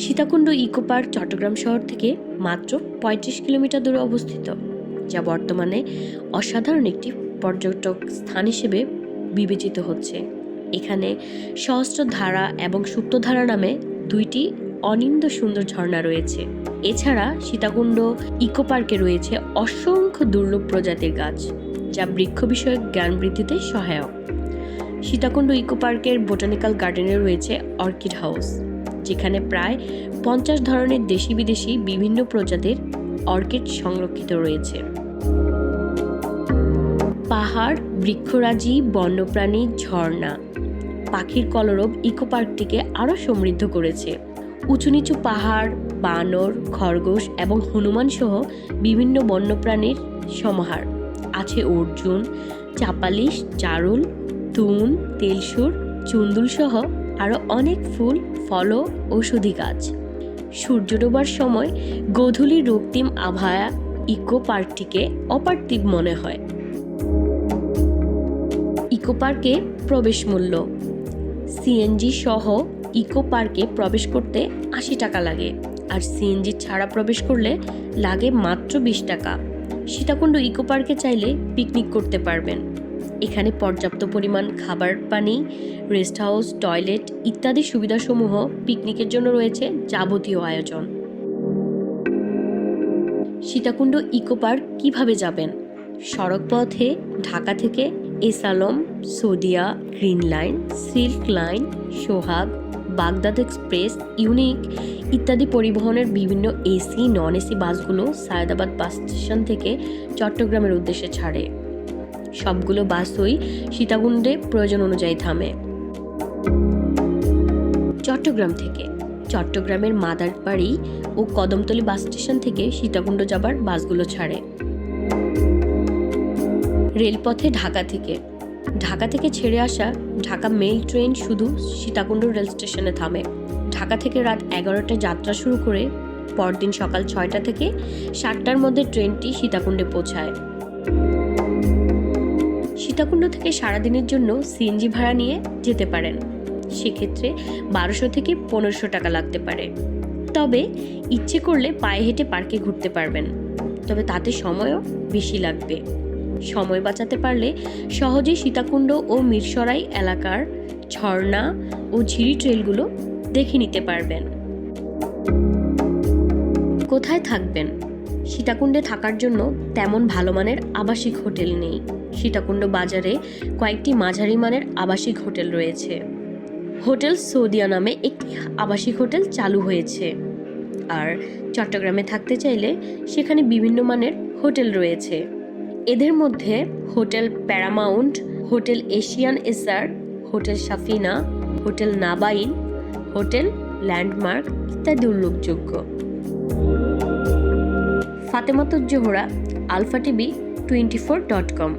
Sitakunda eco park Chittagong শহর থেকে মাত্র পঁয়ত্রিশ কিলোমিটার দূরে অবস্থিত, যা বর্তমানে অসাধারণ একটি পর্যটক স্থান হিসেবে বিবেচিত হচ্ছে। এখানে সহস্র ধারা এবং সুপ্তধারা নামে দুইটি অনিন্দ সুন্দর ঝর্ণা রয়েছে। এছাড়া সীতাকুণ্ড ইকো পার্কে রয়েছে অসংখ্য দুর্লভ প্রজাতির গাছ, যা বৃক্ষ বিষয়ক জ্ঞান বৃদ্ধিতে সহায়ক। সীতাকুণ্ড ইকো পার্কের বোটানিক্যাল গার্ডেনে রয়েছে অর্কিড হাউস। যেখানে প্রায় পঞ্চাশ ধরনের দেশি বিদেশি বিভিন্ন প্রজাতির অর্কিড সংরক্ষিত রয়েছে। পাহাড়, বৃক্ষরাজি, বন্যপ্রাণী, ঝর্ণা পাখির কলরব ইকো পার্কটিকে আরও সমৃদ্ধ করেছে। উঁচু নিচু পাহাড়, বানর, খরগোশ এবং হনুমান সহ বিভিন্ন বন্যপ্রাণীর সমাহার আছে অর্জুন, চাপালিশ, চারুল, তুন, তেলসুর চুন্দুল সহ আরও অনেক ফুল ফল ঔষধি গাছ। সূর্য ডোবার সময় গোধূলি রক্তিম আভায়া ইকো পার্কটিকে অপার্থিব মনে হয়। ইকো পার্কে প্রবেশ মূল্য। সিএনজি সহ ইকো পার্কে প্রবেশ করতে আশি টাকা লাগে। আর সিএনজি ছাড়া প্রবেশ করলে লাগে মাত্র বিশ টাকা। সীতাকুণ্ড ইকো পার্কে চাইলে পিকনিক করতে পারবেন। এখানে পর্যাপ্ত পরিমাণ খাবার, পানি, রেস্ট হাউস, টয়লেট ইত্যাদি সুবিধাসমূহ পিকনিকের জন্য রয়েছে যাবতীয় আয়োজন। সীতাকুণ্ড ইকো পার্ক কীভাবে যাবেন? সড়ক পথে ঢাকা থেকে এসালম Saudia, green line, silk line, Sohag, Baghdad express, unique ইত্যাদি পরিবহনের বিভিন্ন এসি, নন এসি বাসগুলো সায়দাবাদ বাস স্টেশন থেকে চট্টগ্রামের উদ্দেশ্যে ছাড়ে। সবগুলো বাসই সীতাকুণ্ডে প্রয়োজন অনুযায়ী থামে। চট্টগ্রাম থেকে। চট্টগ্রামের মাদারবাড়ি ও কদমতলী বাস স্টেশন থেকে সীতাকুণ্ড যাবার বাসগুলো ছাড়ে। রেলপথে ঢাকা থেকে। ঢাকা থেকে ছেড়ে আসা ঢাকা মেল ট্রেন শুধু সীতাকুণ্ড রেল স্টেশনে থামে। ঢাকা থেকে রাত এগারোটায় যাত্রা শুরু করে পরদিন সকাল ছয়টা থেকে সাতটার মধ্যে ট্রেনটি সীতাকুণ্ডে পৌঁছায়। সীতাকুণ্ড থেকে সারাদিনের জন্য সিএনজি ভাড়া নিয়ে যেতে পারেন। সেক্ষেত্রে বারোশো থেকে পনেরোশো টাকা লাগতে পারে। তবে ইচ্ছে করলে পায়ে হেঁটে পার্কে ঘুরতে পারবেন। তবে তাতে সময়ও বেশি লাগবে। সময় বাঁচাতে পারলে সহজেই সীতাকুণ্ড ও মিরসরাই এলাকার ঝর্ণা ও ঝিরি ট্রেলগুলো দেখে নিতে পারবেন। কোথায় থাকবেন? সীতাকুণ্ডে থাকার জন্য তেমন ভালো মানের আবাসিক হোটেল নেই। সীতাকুণ্ড বাজারে কয়েকটি মাঝারি মানের আবাসিক হোটেল রয়েছে। হোটেল সৌদিয়া নামে একটি আবাসিক হোটেল চালু হয়েছে। আর চট্টগ্রামে থাকতে চাইলে সেখানে বিভিন্ন মানের হোটেল রয়েছে। এদের মধ্যে হোটেল প্যারামাউন্ট, হোটেল এশিয়ান এসার, হোটেল সাফিনা, হোটেল নাবাইন, হোটেল ল্যান্ডমার্ক ইত্যাদি উল্লেখযোগ্য। Fatematuz Zohra Alpha TV twenty four dot com.